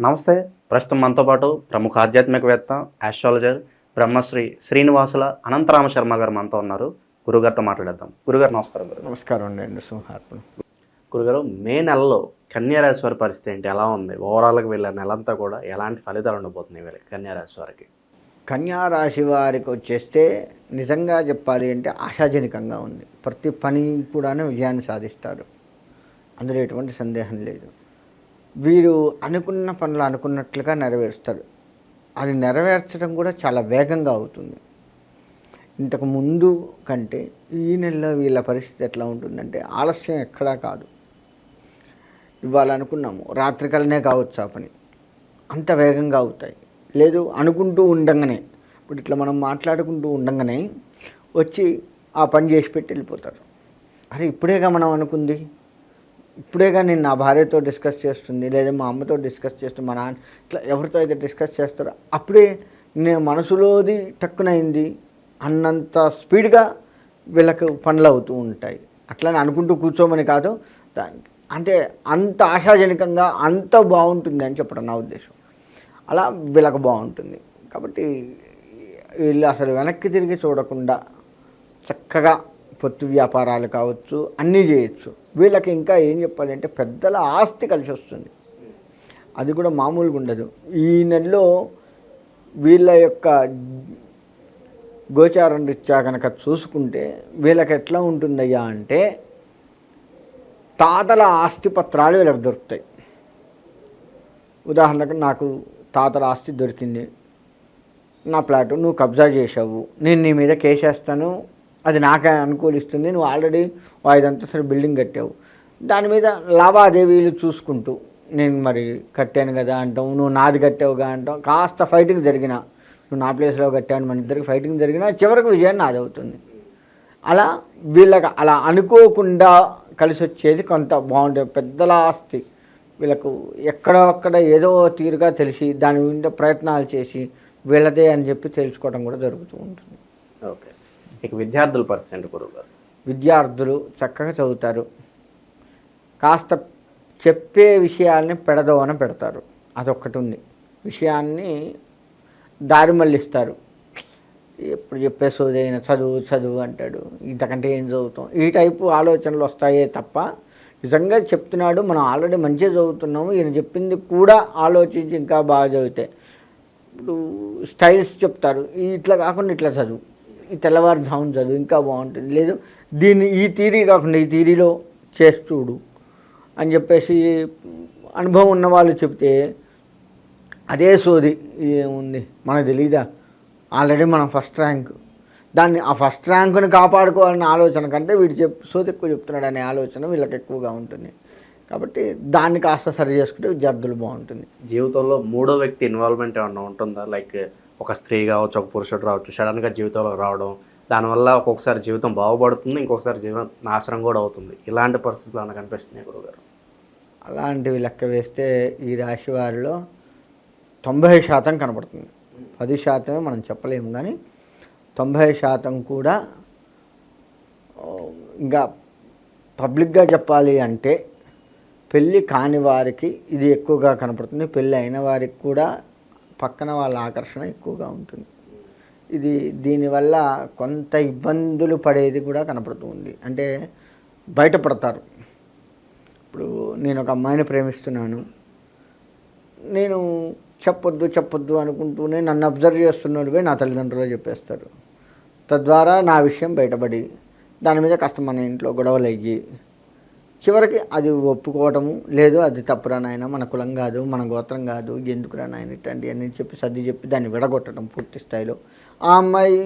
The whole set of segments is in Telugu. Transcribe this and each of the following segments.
నమస్తే. ప్రస్తుతం మనతో పాటు ప్రముఖ ఆధ్యాత్మికవేత్త ఆస్ట్రాలజర్ బ్రహ్మశ్రీ శ్రీనివాసుల అనంతరామ శర్మ గారు మనతో ఉన్నారు. గురుగారితో మాట్లాడేద్దాం. గురుగారు నమస్కారం గురుగారు. నమస్కారం అండి నృసింహార్పణ గురుగారు మే నెలలో కన్యారాశి వారి పరిస్థితి ఏంటి? ఎలా ఉంది? ఓవరాల్గా వీళ్ళ నెలంతా కూడా ఎలాంటి ఫలితాలు ఉండబోతున్నాయి వీళ్ళకి కన్యారాశి వారికి? కన్యా రాశి వారికి వచ్చేస్తే నిజంగా చెప్పాలి అంటే ఆశాజనకంగా ఉంది. ప్రతి పని కూడా విజయాన్ని సాధిస్తారు. అందులో ఎటువంటి సందేహం లేదు. వీరు అనుకున్న పనులు అనుకున్నట్లుగా నెరవేరుస్తారు అది నెరవేర్చడం కూడా చాలా వేగంగా అవుతుంది. ఇంతకు ముందు కంటే ఈ నెలలో వీళ్ళ పరిస్థితి ఎట్లా ఉంటుందంటే ఆలస్యం ఎక్కడా కాదు. ఇవాళ అనుకున్నాము కావచ్చు ఆ పని. అంత వేగంగా అవుతాయి. లేదు అనుకుంటూ ఉండంగానే ఇప్పుడు ఇట్లా మనం మాట్లాడుకుంటూ ఉండంగానే వచ్చి ఆ పని చేసి పెట్టి వెళ్ళిపోతారు. అరే ఇప్పుడేగా మనం అనుకుంది? ఇప్పుడేగా నేను నా భార్యతో డిస్కస్ చేస్తుంది లేదా మా అమ్మతో డిస్కస్ చేస్తుంది మా నాన్న ఇట్లా ఎవరితో అయితే డిస్కస్ చేస్తారో అప్పుడే నేను మనసులోది టక్కునైంది అన్నంత స్పీడ్గా వీళ్ళకు పనులు అవుతూ ఉంటాయి. అట్లని అనుకుంటూ కూర్చోమని కాదు దానికి అంటే అంత ఆశాజనకంగా అంత బాగుంటుంది అని చెప్పడం నా ఉద్దేశం. అలా వీళ్ళకి బాగుంటుంది. కాబట్టి వీళ్ళు అసలు వెనక్కి తిరిగి చూడకుండా చక్కగా పొత్తు వ్యాపారాలు కావచ్చు అన్నీ చేయొచ్చు. వీళ్ళకి ఇంకా ఏం చెప్పాలంటే పెద్దల ఆస్తి కలిసి వస్తుంది. అది కూడా మామూలుగా ఉండదు. ఈ నెలలో వీళ్ళ యొక్క గోచారం రీత్యా కనుక చూసుకుంటే వీళ్ళకి ఎట్లా ఉంటుందయ్యా అంటే తాతల ఆస్తి పత్రాలు వీళ్ళకి దొరుకుతాయి. ఉదాహరణకు నాకు తాతల ఆస్తి దొరికింది. నా ప్లాట్ నువ్వు కబ్జా చేసావు నేను నీ మీద కేసేస్తాను. అది నాకే అనుకూలిస్తుంది. నువ్వు ఆల్రెడీ ఓ ఐదంతస్తుల బిల్డింగ్ కట్టావు. దాని మీద లావాదేవీలు చూసుకుంటూ నేను మరి కట్టాను కదా అంటాం నువ్వు నాది కట్టావుగా అంటాం కాస్త ఫైటింగ్ జరిగిన నువ్వు నా ప్లేస్లో కట్టాను మన ఇద్దరికి ఫైటింగ్ జరిగినా చివరికి విజయం నాది అవుతుంది. అలా వీళ్ళకి అలా అనుకోకుండా కలిసి వచ్చేది కొంత బాగుంటుంది పెద్దల ఆస్తి వీళ్ళకు ఎక్కడొక్కడ ఏదో తీరుగా తెలిసి దాని మీద ప్రయత్నాలు చేసి వీళ్ళదే అని చెప్పి తెలుసుకోవడం కూడా జరుగుతూ ఉంటుంది. ఇక విద్యార్థుల పరిస్థితి ఏంటి విద్యార్థులు చక్కగా చదువుతారు. కాస్త చెప్పే విషయాల్ని పెడదోన పెడతారు. అదొక్కటి ఉంది. విషయాన్ని దారి మళ్ళిస్తారు. ఎప్పుడు చెప్పేసోదైన చదువు చదువు అంటాడు. ఇంతకంటే ఏం చదువుతాం? ఈ టైపు ఆలోచనలు వస్తాయే తప్ప నిజంగా చెప్తున్నాడు మనం ఆల్రెడీ మంచిగా చదువుతున్నాము. ఈయన చెప్పింది కూడా ఆలోచించి ఇంకా బాగా చదివితే. ఇప్పుడు స్టైల్స్ చెప్తారు. ఇట్లా కాకుండా ఇట్లా చదువు. తెల్లవారుజామున చదువు ఇంకా బాగుంటుంది. లేదు దీన్ని ఈ థీరీ కాకుండా ఈ థీరీలో చేస్తుడు అని చెప్పేసి అనుభవం ఉన్నవాళ్ళు చెప్తే అదే సోది ఏముంది? మనకు తెలీదా? ఆల్రెడీ మనం ఫస్ట్ ర్యాంక్. దాన్ని ఆ ఫస్ట్ ర్యాంకుని కాపాడుకోవాలనే ఆలోచన కంటే వీడు చెప్ సోది ఎక్కువ చెప్తున్నాడు అనే ఆలోచన వీళ్ళకి ఎక్కువగా ఉంటుంది. కాబట్టి దాన్ని కాస్త సరి చేసుకుంటే విద్యార్థులు బాగుంటుంది. జీవితంలో మూడో వ్యక్తి ఇన్వాల్వ్మెంట్ ఏమన్నా ఉంటుందా? లైక్ ఒక స్త్రీ కావచ్చు ఒక పురుషుడు రావచ్చు. సడన్గా జీవితంలో రావడం దానివల్ల ఒక్కొక్కసారి జీవితం బాగుపడుతుంది ఇంకొకసారి జీవితం నాశనం కూడా అవుతుంది. ఇలాంటి పరిస్థితులు అన్న కనిపిస్తున్నాయి గురుగారు అలాంటివి లెక్క వేస్తే ఈ రాశి వారిలో తొంభై శాతం కనపడుతుంది. పది శాతమే మనం చెప్పలేము కానీ తొంభై శాతం కూడా ఇంకా పబ్లిక్గా చెప్పాలి అంటే పెళ్ళి కాని వారికి ఇది ఎక్కువగా కనపడుతుంది. పెళ్ళి అయిన వారికి కూడా పక్కన వాళ్ళ ఆకర్షణ ఎక్కువగా ఉంటుంది. ఇది దీనివల్ల కొంత ఇబ్బందులు పడేది కూడా కనపడుతుంది అంటే బయటపడతారు. ఇప్పుడు నేను ఒక అమ్మాయిని ప్రేమిస్తున్నాను. నేను చెప్పొద్దు చెప్పొద్దు అనుకుంటూనే నన్ను అబ్జర్వ్ చేస్తున్నాడువే నా తల్లిదండ్రులు చెప్పేస్తారు. తద్వారా నా విషయం బయటపడి దాని మీద కష్టం మన ఇంట్లో గొడవలు అయ్యి చివరికి అది ఒప్పుకోవటము లేదు అది తప్పురా నాయన మన కులం కాదు మన గోత్రం కాదు ఎందుకురా నాయన ఇట్లాంటి అని చెప్పి సర్ది చెప్పి దాన్ని విడగొట్టడం పూర్తి స్థాయిలో. ఆ అమ్మాయి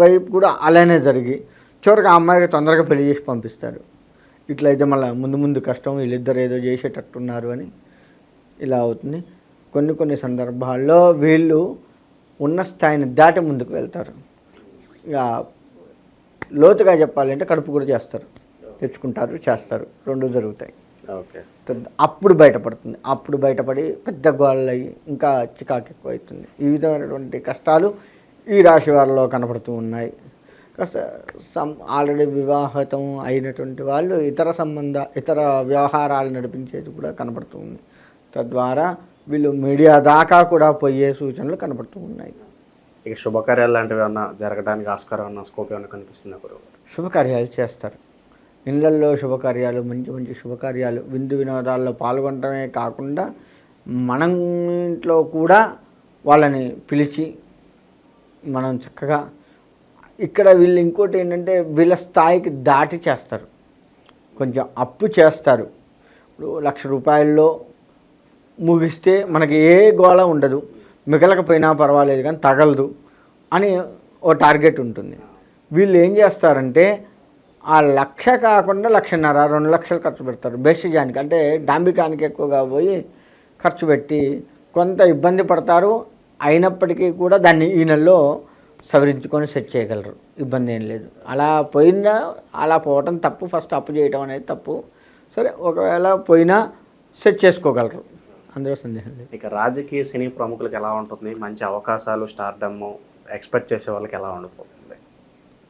వైపు కూడా అలానే జరిగి చివరికి ఆ అమ్మాయికి తొందరగా పెళ్ళి చేసి పంపిస్తారు. ఇట్లయితే మళ్ళీ ముందు ముందు కష్టం వీళ్ళిద్దరు ఏదో చేసేటట్టున్నారు అని ఇలా అవుతుంది. కొన్ని కొన్ని సందర్భాల్లో వీళ్ళు ఉన్న స్థాయిని దాటి ముందుకు వెళ్తారు. ఇక లోతుగా చెప్పాలంటే కడుపు కూడా చేస్తారు. తెచ్చుకుంటారు చేస్తారు. రెండు జరుగుతాయి. ఓకే. అప్పుడు బయటపడుతుంది. అప్పుడు బయటపడి పెద్ద గోళ్ళు అయ్యి ఇంకా చికాకు ఎక్కువ అవుతుంది ఈ విధమైనటువంటి కష్టాలు ఈ రాశి వారిలో కనపడుతూ ఉన్నాయి. కాస్త సం ఆల్రెడీ వివాహితం అయినటువంటి వాళ్ళు ఇతర సంబంధ ఇతర వ్యవహారాలు నడిపించేది కూడా కనపడుతూ ఉంది. తద్వారా వీళ్ళు మీడియా దాకా కూడా పోయే సూచనలు కనబడుతూ ఉన్నాయి. ఇక శుభకార్యాలు లాంటివి ఏమన్నా జరగడానికి ఆస్కారం ఉన్న స్కోప్ ఏమన్నా కనిపిస్తుంది గురువు శుభకార్యాలు చేస్తారు. ఇళ్ళల్లో శుభకార్యాలు మంచి మంచి శుభకార్యాలు విందు వినోదాల్లో పాల్గొనడమే కాకుండా మన ఇంట్లో కూడా వాళ్ళని పిలిచి మనం చక్కగా ఇక్కడ వీళ్ళు ఇంకోటి ఏంటంటే వీళ్ళ స్థాయికి దాటి చేస్తారు. కొంచెం అప్పు చేస్తారు. ఇప్పుడు లక్ష రూపాయల్లో ముగిస్తే మనకి ఏ గోళ ఉండదు. మిగలకపోయినా పర్వాలేదు కానీ తగలదు అని ఓ టార్గెట్ ఉంటుంది. వీళ్ళు ఏం చేస్తారంటే ఆ లక్ష కాకుండా లక్షన్నర రెండు లక్షలు ఖర్చు పెడతారు బేసిజానికి. అంటే డాంబికానికి ఎక్కువగా పోయి ఖర్చు పెట్టి కొంత ఇబ్బంది పడతారు అయినప్పటికీ కూడా దాన్ని ఈ నెలలో సవరించుకొని సెట్ చేయగలరు. ఇబ్బంది ఏం లేదు. అలా పోయినా అలా పోవటం తప్పు. ఫస్ట్ అప్పు చేయటం అనేది తప్పు. సరే ఒకవేళ పోయినా సెట్ చేసుకోగలరు. అందులో సందేహం లేదు. ఇక రాజకీయ సినీ ప్రముఖులకు ఎలా ఉంటుంది? మంచి అవకాశాలు స్టార్డమ్ ఎక్స్పెక్ట్ చేసే వాళ్ళకి ఎలా ఉండిపోతుంది?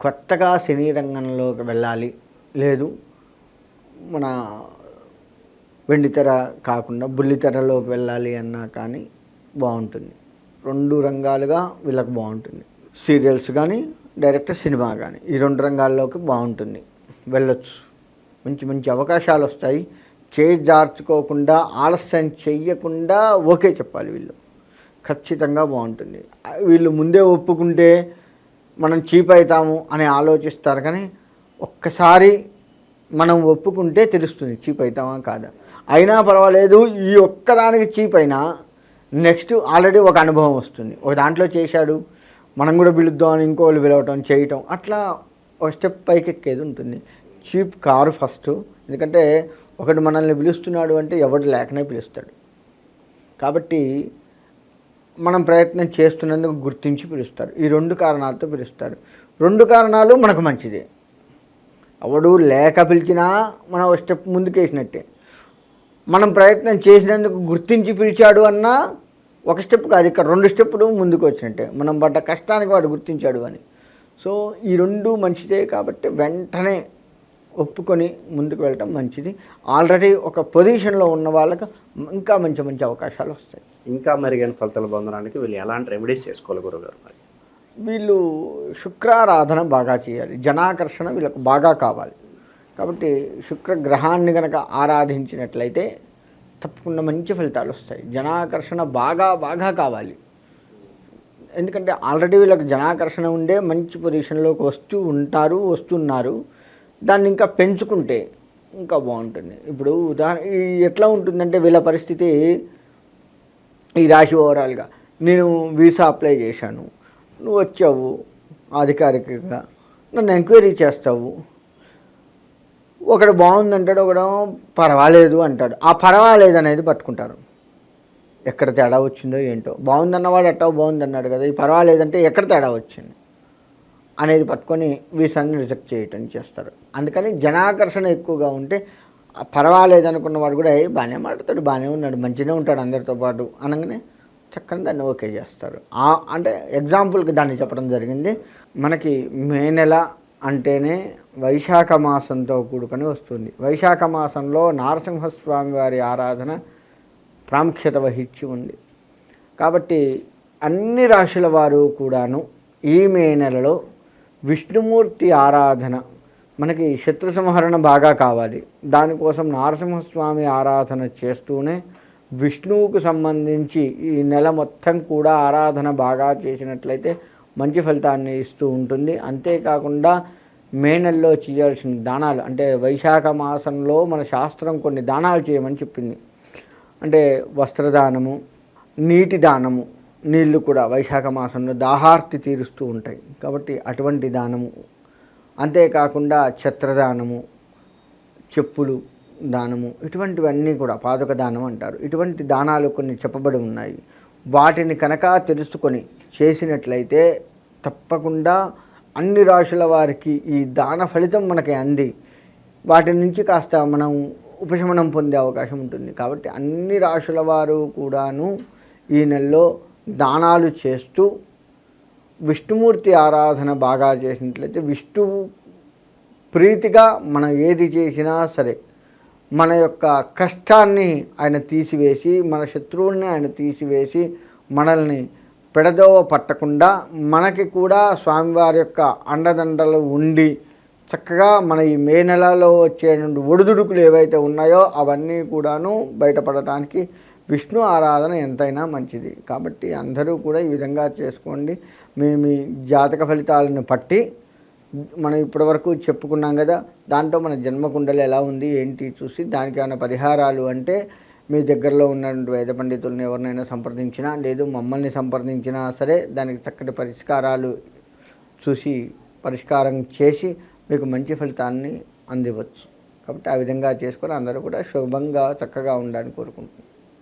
కొత్తగా సినీ రంగంలోకి వెళ్ళాలి. లేదు. మన వెండితెర కాకుండా బుల్లితెరలోకి వెళ్ళాలి అన్నా కానీ బాగుంటుంది. రెండు రంగాలుగా వీళ్ళకి బాగుంటుంది. సీరియల్స్ కానీ డైరెక్ట్ సినిమా కానీ ఈ రెండు రంగాల్లోకి బాగుంటుంది. వెళ్ళొచ్చు. మంచి మంచి అవకాశాలు వస్తాయి. చేయి జార్చుకోకుండా ఆలస్యం చెయ్యకుండా ఓకే చెప్పాలి వీళ్ళు. ఖచ్చితంగా బాగుంటుంది. వీళ్ళు ముందే ఒప్పుకుంటే మనం చీప్ అవుతాము అని ఆలోచిస్తారు కానీ ఒక్కసారి మనం ఒప్పుకుంటే తెలుస్తుంది చీప్ అవుతామా కాదా. అయినా పర్వాలేదు ఈ ఒక్కదానికి చీప్ అయినా నెక్స్ట్ ఆల్రెడీ ఒక అనుభవం వస్తుంది. ఒక దాంట్లో చేశాడు మనం కూడా పిలుద్దాం అని ఇంకోళ్ళు పిలవటం చేయటం అట్లా ఒక స్టెప్ పైకి ఎక్కేది ఉంటుంది. చీప్ కారు ఫస్ట్ ఎందుకంటే ఒకటి మనల్ని పిలుస్తున్నాడు అంటే ఎవడు లేకనే పిలుస్తాడు. కాబట్టి మనం ప్రయత్నం చేస్తున్నందుకు గుర్తించి పిలుస్తారు. ఈ రెండు కారణాలతో పిలుస్తారు. రెండు కారణాలు మనకు మంచిదే. ఎవడు లేక పిలిచినా మనం ఒక స్టెప్ ముందుకేసినట్టే. మనం ప్రయత్నం చేసినందుకు గుర్తించి పిలిచాడు అన్నా ఒక స్టెప్ కాదు. ఇక్కడ రెండు స్టెప్పులు ముందుకు వచ్చినట్టే మనం పడ్డ కష్టానికి వాడు గుర్తించాడు అని. సో ఈ రెండు మంచిదే కాబట్టి వెంటనే ఒప్పుకొని ముందుకు వెళ్ళటం మంచిది. ఆల్రెడీ ఒక పొజిషన్లో ఉన్న వాళ్ళకి ఇంకా మంచి మంచి అవకాశాలు వస్తాయి. ఇంకా మెరుగైన ఫలితాలు పొందడానికి వీళ్ళు ఎలాంటి రెమెడీస్ చేసుకోవాలి గురుగారు మరి? వీళ్ళు శుక్రారాధన బాగా చేయాలి. జనాకర్షణ వీళ్ళకు బాగా కావాలి. కాబట్టి శుక్రగ్రహాన్ని కనుక ఆరాధించినట్లయితే తప్పకుండా మంచి ఫలితాలు వస్తాయి. జనాకర్షణ బాగా బాగా కావాలి. ఎందుకంటే ఆల్రెడీ వీళ్ళకి జనాకర్షణ ఉండే మంచి పొజిషన్లోకి వస్తూ ఉంటారు వస్తున్నారు. దాన్ని ఇంకా పెంచుకుంటే ఇంకా బాగుంటుంది. ఇప్పుడు ఉదాహరణ ఎట్లా ఉంటుందంటే వీళ్ళ పరిస్థితి ఈ రాశి ఓవరాల్గా. నేను వీసా అప్లై చేశాను. నువ్వు వచ్చావు అధికారికంగా. నన్ను ఎంక్వైరీ చేస్తావు. ఒకడు బాగుందంటాడు ఒకడు పర్వాలేదు అంటాడు. ఆ పర్వాలేదు అనేది పట్టుకుంటారు. ఎక్కడ తేడా వచ్చిందో ఏంటో. బాగుందన్నవాడు అట్టా బాగుందన్నాడు కదా. ఈ పర్వాలేదంటే ఎక్కడ తేడా వచ్చింది? అనేది పట్టుకొని వీసాన్ని రిజెక్ట్ చేయటం చేస్తారు. అందుకని జనాకర్షణ ఎక్కువగా ఉంటే ఆ పర్వాలేదు అనుకున్నవాడు కూడా బాగానే మాట్లాడతాడు బాగానే ఉన్నాడు మంచిగానే ఉంటాడు అందరితో పాటు అనగానే చక్కని దాన్ని ఓకే చేస్తారు. అంటే ఎగ్జాంపుల్కి దాన్ని చెప్పడం జరిగింది. మనకి మే నెల అంటేనే వైశాఖ మాసంతో కూడుకొని వస్తుంది. వైశాఖ మాసంలో నారసింహస్వామి వారి ఆరాధన ప్రాముఖ్యత వహించి ఉంది. కాబట్టి అన్ని రాశుల వారు కూడాను ఈ మే నెలలో విష్ణుమూర్తి ఆరాధన. మనకి శత్రు సంహరణ బాగా కావాలి. దానికోసం నారసింహస్వామి ఆరాధన చేస్తూనే విష్ణువుకు సంబంధించి ఈ నెల మొత్తం కూడా ఆరాధన బాగా చేసినట్లయితే మంచి ఫలితాన్ని ఇస్తూ ఉంటుంది. అంతేకాకుండా మే నెలలో చేయాల్సిన దానాలు అంటే వైశాఖ మాసంలో మన శాస్త్రం కొన్ని దానాలు చేయమని చెప్పింది. అంటే వస్త్రదానము నీటి దానము నీళ్ళు కూడా వైశాఖ మాసంలో దాహార్తి తీరుస్తూ ఉంటాయి. కాబట్టి అటువంటి దానము అంతేకాకుండా ఛత్రదానము చెప్పులు దానము ఇటువంటివన్నీ కూడా పాదక దానం అంటారు. ఇటువంటి దానాలు కొన్ని చెప్పబడి ఉన్నాయి. వాటిని కనుక తెలుసుకొని చేసినట్లయితే తప్పకుండా అన్ని రాశుల వారికి ఈ దాన ఫలితం మనకి అంది. వాటి నుంచి కాస్త మనం ఉపశమనం పొందే అవకాశం ఉంటుంది. కాబట్టి అన్ని రాశుల వారు కూడాను ఈ నెలలో దానాలు చేస్తూ విష్ణుమూర్తి ఆరాధన బాగా చేసినట్లయితే విష్ణువు ప్రీతిగా మనం ఏది చేసినా సరే మన యొక్క కష్టాన్ని ఆయన తీసివేసి మన శత్రువుల్ని ఆయన తీసివేసి మనల్ని పెడదోవ పట్టకుండా మనకి కూడా స్వామివారి యొక్క అండదండలు ఉండి చక్కగా మన ఈ మే నెలలో వచ్చే నుండి ఒడిదుడుకులు ఏవైతే ఉన్నాయో అవన్నీ కూడాను బయటపడటానికి విష్ణు ఆరాధన ఎంతైనా మంచిది. కాబట్టి అందరూ కూడా ఈ విధంగా చేసుకోండి. మీ మీ జాతక ఫలితాలను పట్టి మనం ఇప్పటివరకు చెప్పుకున్నాం కదా దాంట్లో మన జన్మకుండలు ఎలా ఉంది ఏంటి చూసి దానికి ఏమైనా పరిహారాలు అంటే మీ దగ్గరలో ఉన్నటువంటి వేద పండితులను ఎవరినైనా సంప్రదించినా లేదు మమ్మల్ని సంప్రదించినా సరే దానికి చక్కటి పరిష్కారాలు చూసి పరిష్కారం చేసి మీకు మంచి ఫలితాన్ని అందివచ్చు కాబట్టి ఆ విధంగా చేసుకొని అందరూ కూడా శుభంగా చక్కగా ఉండాలని కోరుకుంటున్నాను